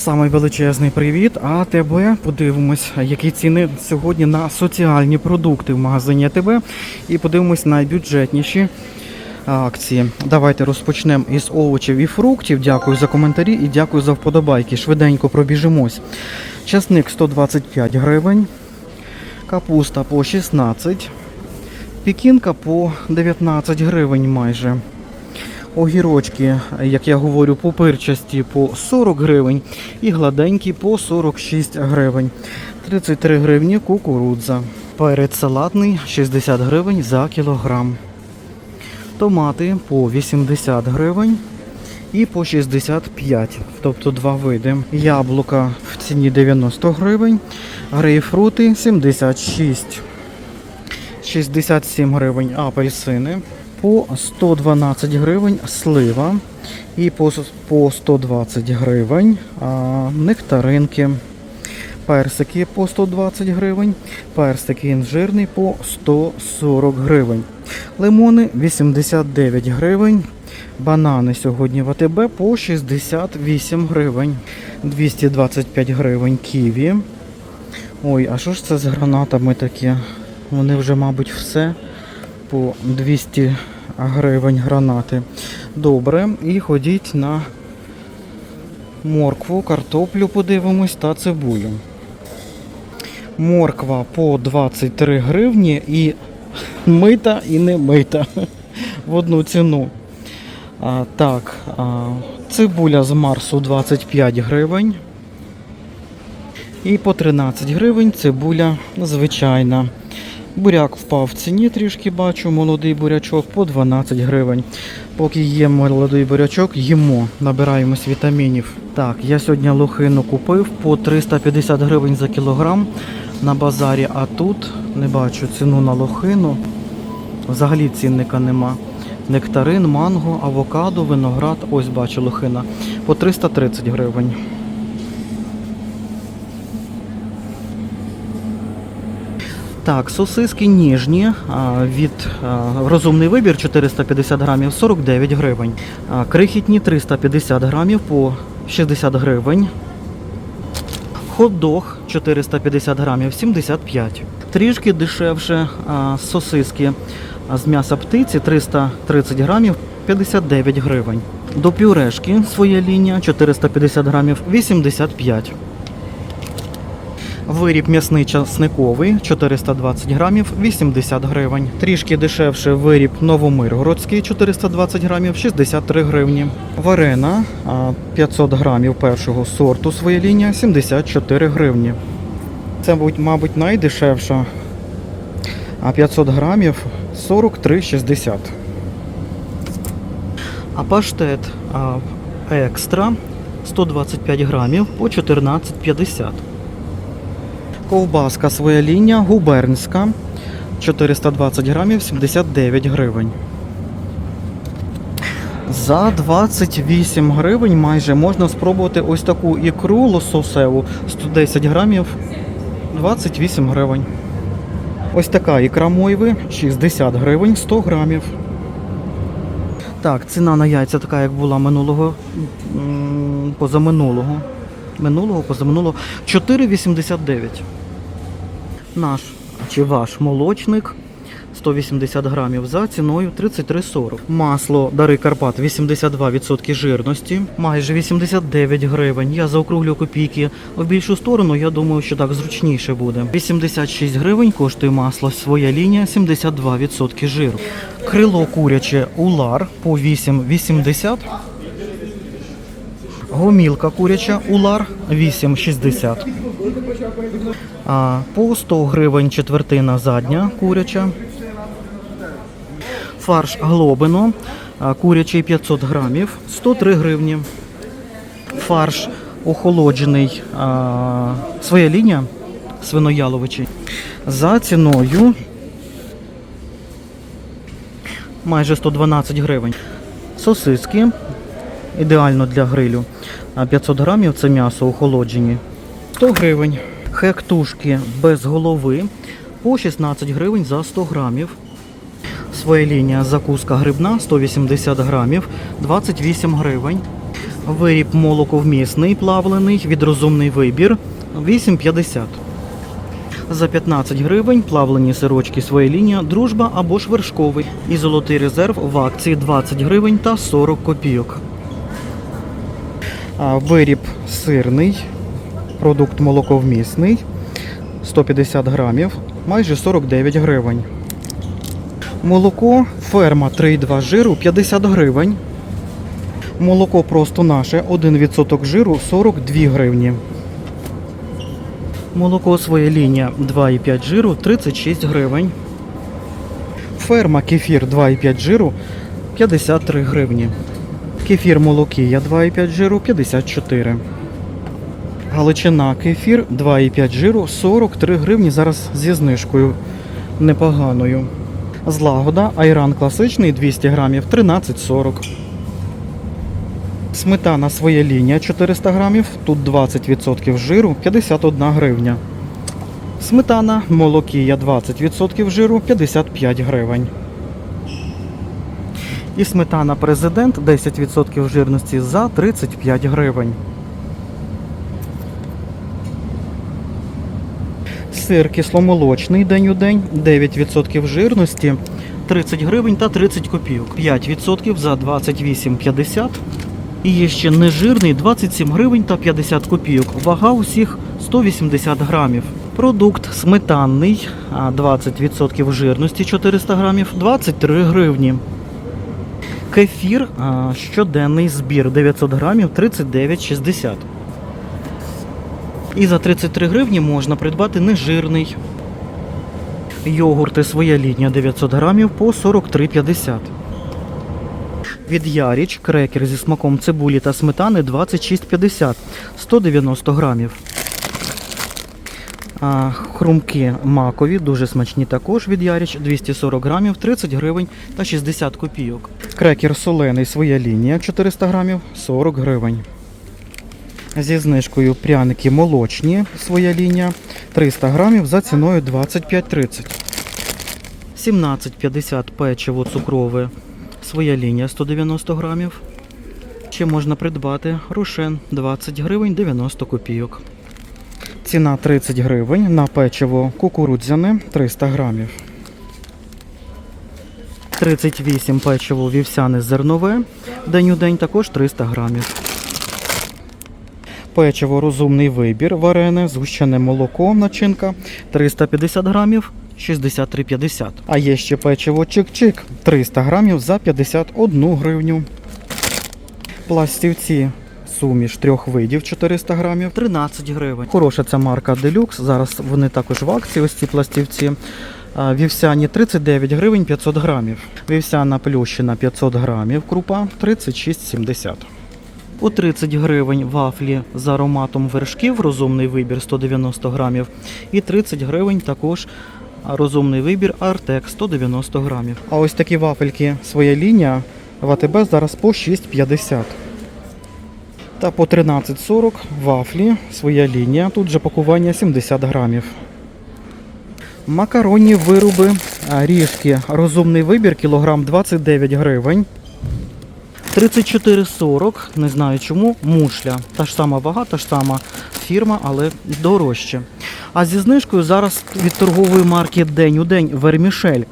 Самий величезний привіт. А АТБ подивимось, які ціни сьогодні на соціальні продукти в магазині АТБ. І подивимось найбюджетніші акції. Давайте розпочнемо із овочів і фруктів. Дякую за коментарі і дякую за вподобайки. Швиденько пробіжимось. Часник 125 гривень, капуста по 16, пікінка по 19 гривень майже. Огірочки, як я говорю, пупирчасті по 40 гривень і гладенькі по 46 гривень. 33 гривні кукурудза. Перець салатний 60 гривень за кілограм. Томати по 80 гривень і по 65, тобто два види. Яблука в ціні 90 гривень, грейпфрути 76, 67 гривень апельсини, по 112 гривень слива і по, 120 гривень нектаринки. Персики по 120 гривень, персик інжирний по 140 гривень. Лимони 89 гривень. Банани сьогодні в АТБ по 68 гривень. 225 гривень ківі. Ой, а що ж це з гранатами такі? Вони вже, мабуть, все по 200 гривень гранати. Добре, і ходіть на моркву, картоплю подивимось та цибулю. Морква по 23 гривні і мита і не мита в одну ціну. А, так, а, цибуля з Марсу 25 гривень. І по 13 гривень цибуля звичайна. Буряк впав в ціні трішки бачу, молодий бурячок по 12 гривень. Поки є молодий бурячок, їмо, набираємось вітамінів. Так, я сьогодні лохину купив по 350 гривень за кілограм на базарі, а тут не бачу ціну на лохину. Взагалі цінника нема. Нектарин, манго, авокадо, виноград. Ось бачу лохина. По 330 гривень. Так, сосиски ніжні від розумний вибір 450 грамів 49 гривень. Крихітні 350 грамів по 60 гривень. Хот-дог 450 грамів 75. Трішки дешевше сосиски з м'яса птиці 330 грамів 59 гривень. До пюрешки своя лінія 450 грамів 85. Виріб м'ясний часниковий 420 грамів 80 гривень. Трішки дешевше виріб новомиргородський 420 грамів 63 гривні. Варена 500 грамів першого сорту своя лінія 74 гривні. Це, мабуть, найдешевша. А 500 грамів 43,60. А паштет екстра 125 грамів по 14,50. Ковбаска своя лінія губернська 420 грамів 79 гривень. За 28 гривень майже можна спробувати ось таку ікру лососеву 110 грамів 28 гривень. Ось така ікра мойви 60 гривень 100 грамів. Так, ціна на яйця така, як була минулого позаминулого. Минулого, позаминулого 4,89. Наш чи ваш молочник 180 грамів за ціною 33,40. Масло Дари Карпат 82% жирності, майже 89 гривень. Я заокруглю копійки в більшу сторону. Я думаю, що так зручніше буде. 86 гривень коштує масло. Своя лінія 72% жиру. Крило куряче улар по 8,80. Гомілка куряча улар 8,60. А, по 100 гривень четвертина задня куряча. Фарш глобино курячий 500 грамів 103 гривні. Фарш охолоджений а, своя лінія свинояловичий за ціною майже 112 гривень. Сосиски ідеально для грилю. 500 грамів це м'ясо охолоджені. 100 гривень. Хектушки без голови по 16 гривень за 100 грамів. Своя лінія закуска грибна 180 грамів 28 гривень. Виріб молоковмісний плавлений від розумний вибір 8,50. За 15 гривень плавлені сирочки своя лінія, дружба або ж вершковий. І золотий резерв в акції 20 гривень та 40 копійок. Виріб сирний, продукт молоковмісний 150 грамів, майже 49 гривень. Молоко ферма 3,2 жиру 50 гривень. Молоко просто наше 1% жиру 42 гривні. Молоко своя лінія 2,5 жиру 36 гривень. Ферма кефір 2,5 жиру 53 гривні. Кефір молокія 2,5 жиру 54. Галичина кефір 2,5 жиру 43 гривні. Зараз зі знижкою непоганою. Злагода айран класичний 200 грамів 13,40. Сметана своя лінія 400 грамів, тут 20% жиру 51 гривня. Сметана молокія 20% жиру 55 гривень. І сметана президент 10% жирності за 35 гривень. Сир кисломолочний день у день 9% жирності 30 гривень та 30 копійок. 5% за 28,50. І є ще нежирний 27 гривень та 50 копійок. Вага усіх 180 грамів. Продукт сметанний, 20% жирності 400 грамів 23 гривні. Кефір щоденний збір 900 грамів 39,60. І за 33 гривні можна придбати нежирний. Йогурти своя лінія 900 грамів по 43,50. Від Яріч крекер зі смаком цибулі та сметани 26,50 190 грамів. Хрумки макові, дуже смачні також від Яріч 240 грамів 30 гривень та 60 копійок. Крекер солений своя лінія 400 грамів 40 гривень. Зі знижкою пряники молочні своя лінія 300 грамів за ціною 25,30. 17,50 печиво цукрове своя лінія 190 грамів. Ще можна придбати рушен 20 гривень 90 копійок. Ціна 30 гривень на печиво кукурудзяне 300 грамів. 38 печиво вівсяне зернове. День у день також 300 грамів. Печиво розумний вибір варене, згущене молоко, начинка 350 грамів 63,50. А є ще печиво чик-чик 300 грамів за 51 гривню. Пластівці суміш трьох видів 400 грамів 13 гривень. Хороша ця марка Deluxe. Зараз вони також в акції. Ось ці пластівці. Вівсяні 39 гривень 500 грамів. Вівсяна плющина 500 грамів. Крупа 36,70. По 30 гривень вафлі з ароматом вершків, розумний вибір 190 грамів. І 30 гривень також розумний вибір Артек 190 грамів. А ось такі вафельки своя лінія в АТБ зараз по 6,50. Та по 13,40 вафлі своя лінія. Тут же пакування 70 грамів. Макаронні вироби, ріжки, розумний вибір, кілограм 29 гривень. 34,40, не знаю чому, мушля. Та ж сама вага, та ж сама фірма, але дорожче. А зі знижкою зараз від торгової марки День у день Вермішель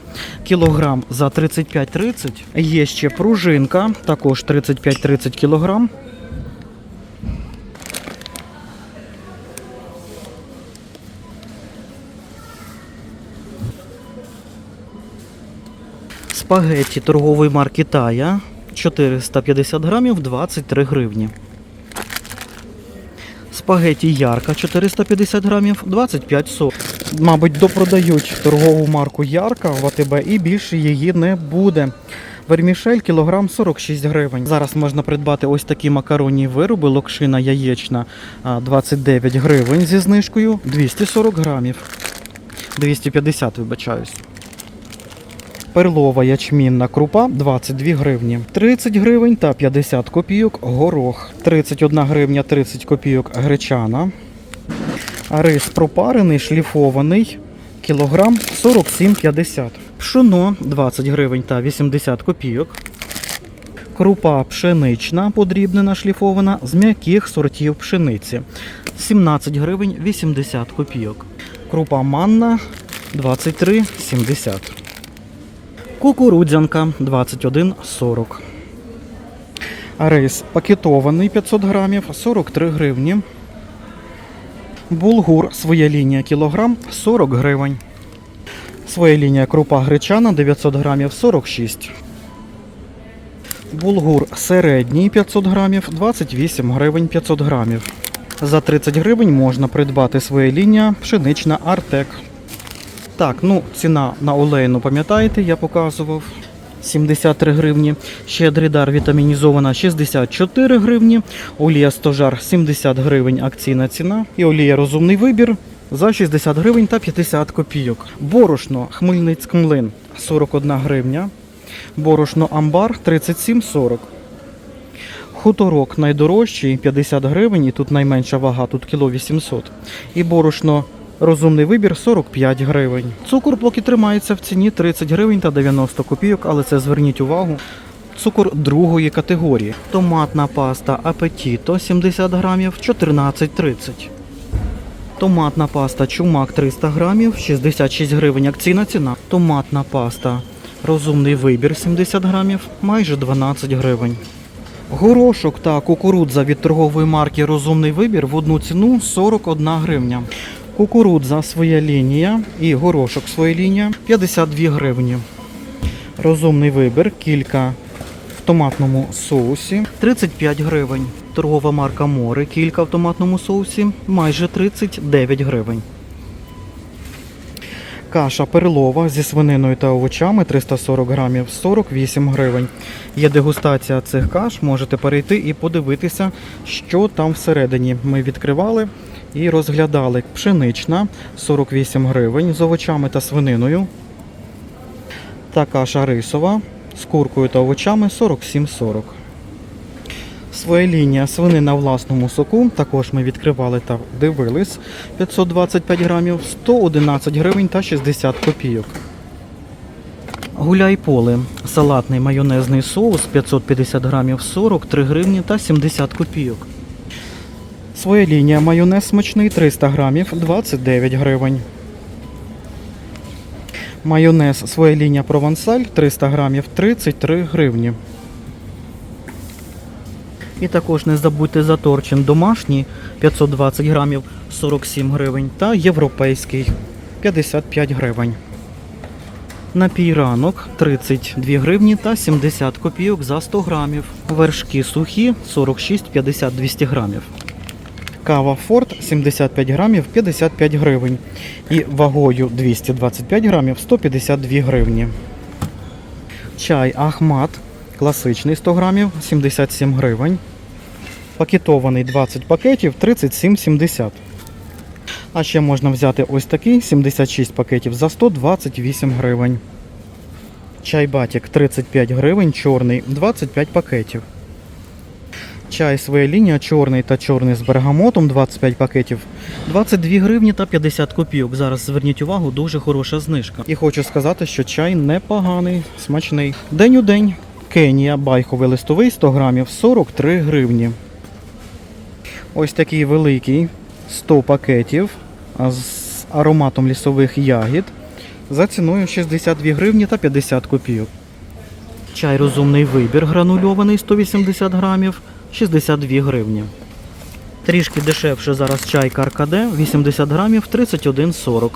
кілограм за 35,30. Є ще пружинка, також 35-30 кілограм. Спагетті торгової марки Тая 450 грамів 23 гривні. Спагеті Ярка 450 грамів 25 сок. Мабуть, допродають торгову марку Ярка в АТБ і більше її не буде. Вермішель кілограм 46 гривень. Зараз можна придбати ось такі макаронні вироби, локшина яєчна 29 гривень зі знижкою 240 грамів. 250, вибачаюсь. Перлова ячмінна крупа 22 гривні, 30 гривень та 50 копійок горох, 31 гривня 30 копійок гречана. Рис пропарений, шліфований, кілограм 47,50. Пшоно 20 гривень та 80 копійок. Крупа пшенична, подрібнена, шліфована з м'яких сортів пшениці. 17 гривень 80 копійок. Крупа манна 23,70. Кукурудзянка 21,40. Рис пакетований 500 грамів 43 гривні. Булгур своя лінія кілограм 40 гривень. Своя лінія крупа гречана 900 грамів 46. Булгур середній 500 грамів 28 гривень 500 грамів. За 30 гривень можна придбати своя лінія пшенична Артек. Так, ну ціна на олейну, пам'ятаєте, я показував. 73 гривні. Щедрий дар вітамінізована 64 гривні. Олія стожар 70 гривень акційна ціна. І олія розумний вибір за 60 гривень та 50 копійок. Борошно Хмельницьк млин 41 гривня. Борошно амбар 37,40. Хуторок найдорожчий 50 гривень, і тут найменша вага, тут кіло 800. І борошно розумний вибір 45 гривень. Цукор поки тримається в ціні 30 гривень та 90 копійок, але це зверніть увагу. Цукор другої категорії. Томатна паста Апетіто 70 грамів 14,30. Томатна паста Чумак 300 грамів 66 гривень. Акційна ціна. Томатна паста Розумний вибір 70 грамів майже 12 гривень. Горошок та кукурудза від торгової марки Розумний вибір в одну ціну 41 гривня. Кукурудза своя лінія і горошок своя лінія 52 гривні. Розумний вибір, кілька в томатному соусі 35 гривень. Торгова марка Море, кілька в томатному соусі майже 39 гривень. Каша перлова зі свининою та овочами 340 грамів 48 гривень. Є дегустація цих каш, можете перейти і подивитися, що там всередині. Ми відкривали і розглядали. Пшенична 48 гривень з овочами та свининою. Та каша рисова з куркою та овочами 47,40. Своя лінія свинина в власному соку. Також ми відкривали та дивились 525 грамів, 111 гривень та 60 копійок. Гуляй поле. Салатний майонезний соус 550 грамів 43 гривні та 70 копійок. Своя лінія майонез смачний 300 грамів 29 гривень. Майонез своя лінія провансаль 300 грамів 33 гривні. І також не забудьте заторчин домашній 520 грамів 47 гривень та європейський 55 гривень. Напій ранок 32 гривні та 70 копійок за 100 грамів. Вершки сухі 46,50 200 грамів. Кава Форт 75 грамів 55 гривень. І вагою 225 грамів 152 гривні. Чай Ахмат класичний 100 грамів 77 гривень. Пакетований 20 пакетів 37,70. А ще можна взяти ось такий 76 пакетів за 128 гривень. Чай Батік 35 гривень, чорний 25 пакетів. Чай своя лінія чорний та чорний з бергамотом 25 пакетів 22 гривні та 50 копійок. Зараз зверніть увагу, дуже хороша знижка. І хочу сказати, що чай непоганий, смачний. День у день. Кенія байховий листовий 100 грамів 43 гривні. Ось такий великий 100 пакетів з ароматом лісових ягід за ціною 62 гривні та 50 копійок. Чай розумний вибір гранульований 180 грамів 62 гривні. Трішки дешевше зараз чай Каркаде 80 грамів 31,40.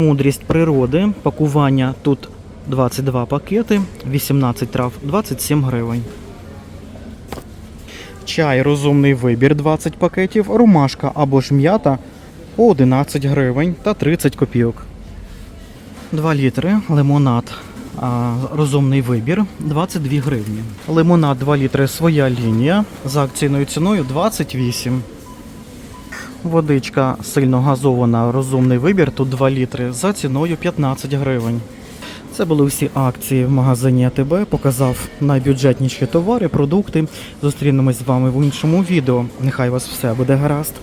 Мудрість природи. Пакування тут 22 пакети, 18 трав, 27 гривень. Чай розумний вибір 20 пакетів, ромашка або ж м'ята по 11 гривень та 30 копійок. 2 літри лимонад. Розумний вибір 22 гривні. Лимонад 2 літри своя лінія за акційною ціною 28. Водичка сильно газована, розумний вибір. Тут 2 літри за ціною 15 гривень. Це були всі акції в магазині АТБ. Показав найбюджетніші товари, продукти. Зустрінемось з вами в іншому відео. Нехай вас все буде гаразд.